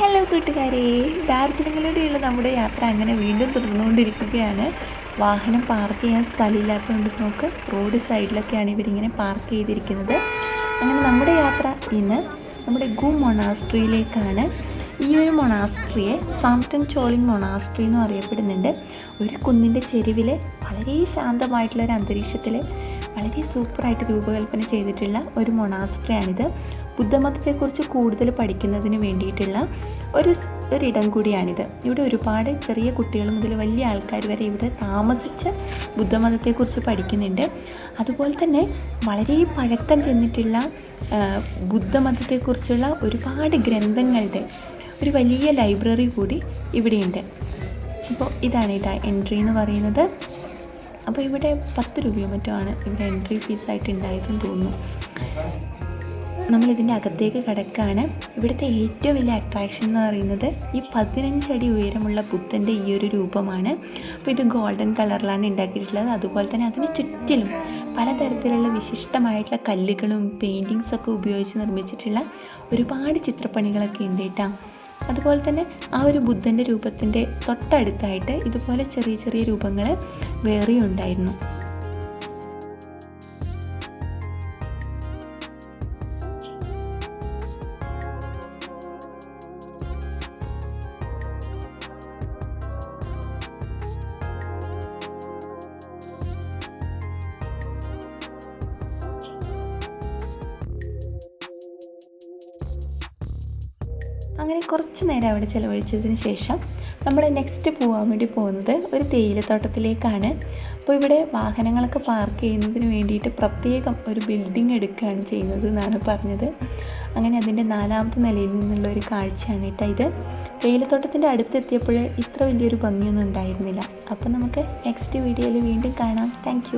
Hello കൂട്ടുകാരെ. ഡാർജിലിങ്ങിലൂടെയുള്ള നമ്മുടെ യാത്ര അങ്ങനെ വീണ്ടും തുടർന്നുകൊണ്ടിരിക്കുകയാണ്. വാഹനം പാർക്ക് ചെയ്യാൻ സ്ഥലമില്ലാത്തതുകൊണ്ട് നമുക്ക് റോഡ് സൈഡിലൊക്കെയാണ് ഇവരിങ്ങനെ പാർക്ക് ചെയ്തിരിക്കുന്നത്. അങ്ങനെ നമ്മുടെ യാത്ര ഇന്ന് നമ്മുടെ ഗു മൊണാസ്ട്രിയിലേക്കാണ്. ഈ ഒരു മൊണാസ്ട്രിയെ സാംറ്റൺ ചോളിംഗ് മൊണാസ്ട്രി എന്ന് അറിയപ്പെടുന്നുണ്ട്. ഒരു കുന്നിന്റെ ചെരുവിൽ വളരെ ശാന്തമായിട്ടുള്ള ഒരു അന്തരീക്ഷത്തിൽ വളരെ സൂപ്പറായിട്ട് രൂപകൽപ്പന ചെയ്തിട്ടുള്ള ഒരു മൊണാസ്ട്രിയാണിത്. ബുദ്ധമതത്തെക്കുറിച്ച് കൂടുതൽ പഠിക്കുന്നതിന് വേണ്ടിയിട്ടുള്ള ഒരു ഒരിടം കൂടിയാണിത്. ഇവിടെ ഒരുപാട് ചെറിയ കുട്ടികൾ മുതൽ വലിയ ആൾക്കാർ വരെ ഇവിടെ താമസിച്ച് ബുദ്ധമതത്തെക്കുറിച്ച് പഠിക്കുന്നുണ്ട്. അതുപോലെ തന്നെ വളരെ പഴക്കം ചെന്നിട്ടുള്ള ബുദ്ധമതത്തെക്കുറിച്ചുള്ള ഒരുപാട് ഗ്രന്ഥങ്ങളുടെ ഒരു വലിയ ലൈബ്രറി കൂടി ഇവിടെയുണ്ട്. അപ്പോൾ ഇതാണ് കേട്ടോ എൻട്രി എന്ന് പറയുന്നത്. അപ്പോൾ ഇവിടെ പത്ത് രൂപയോ മറ്റോ ആണ് ഇവിടെ എൻട്രി ഫീസായിട്ട് ഉണ്ടായതെന്ന് തോന്നുന്നു. നമ്മളിതിന്റെ അകത്തേക്ക് കിടക്കുകയാണ് ഇവിടുത്തെ ഏറ്റവും വലിയ അട്രാക്ഷൻ എന്ന് പറയുന്നത് ഈ പതിനഞ്ചടി ഉയരമുള്ള ബുദ്ധന്റെ ഈ ഒരു രൂപമാണ്. അപ്പോൾ ഇത് ഗോൾഡൻ കളറിലാണ് ഉണ്ടാക്കിയിട്ടുള്ളത്. അതുപോലെ തന്നെ അതിന് ചുറ്റിലും പലതരത്തിലുള്ള വിശിഷ്ടമായിട്ടുള്ള കല്ലുകളും പെയിന്റിങ്സ് ഒക്കെ ഉപയോഗിച്ച് നിർമ്മിച്ചിട്ടുള്ള ഒരുപാട് ചിത്രപ്പണികളൊക്കെ ഉണ്ട് കേട്ടോ. അതുപോലെ തന്നെ ആ ഒരു ബുദ്ധന്റെ രൂപത്തിന്റെ തൊട്ടടുത്തായിട്ട് ഇതുപോലെ ചെറിയ ചെറിയ രൂപങ്ങൾ വേറെയും ഉണ്ടായിരുന്നു. അങ്ങനെ കുറച്ച് നേരം അവിടെ ചിലവഴിച്ചതിന് ശേഷം നമ്മൾ നെക്സ്റ്റ് പോകാൻ വേണ്ടി പോകുന്നത് ഒരു തേയിലത്തോട്ടത്തിലേക്കാണ്. അപ്പോൾ ഇവിടെ വാഹനങ്ങളൊക്കെ പാർക്ക് ചെയ്യുന്നതിന് വേണ്ടിയിട്ട് പ്രത്യേകം ഒരു ബിൽഡിംഗ് എടുക്കുകയാണ് ചെയ്യുന്നത് എന്നാണ് പറഞ്ഞത്. അങ്ങനെ അതിന്റെ നാലാമത്തെ നിലയിൽ നിന്നുള്ള ഒരു കാഴ്ചയാണ് കേട്ടോ ഇത്. തേയിലത്തോട്ടത്തിന്റെ അടുത്തെത്തിയപ്പോൾ ഇത്ര വലിയൊരു ഭംഗിയൊന്നും ഉണ്ടായിരുന്നില്ല. അപ്പോൾ നമുക്ക് നെക്സ്റ്റ് വീഡിയോയിൽ വീണ്ടും കാണാം. താങ്ക്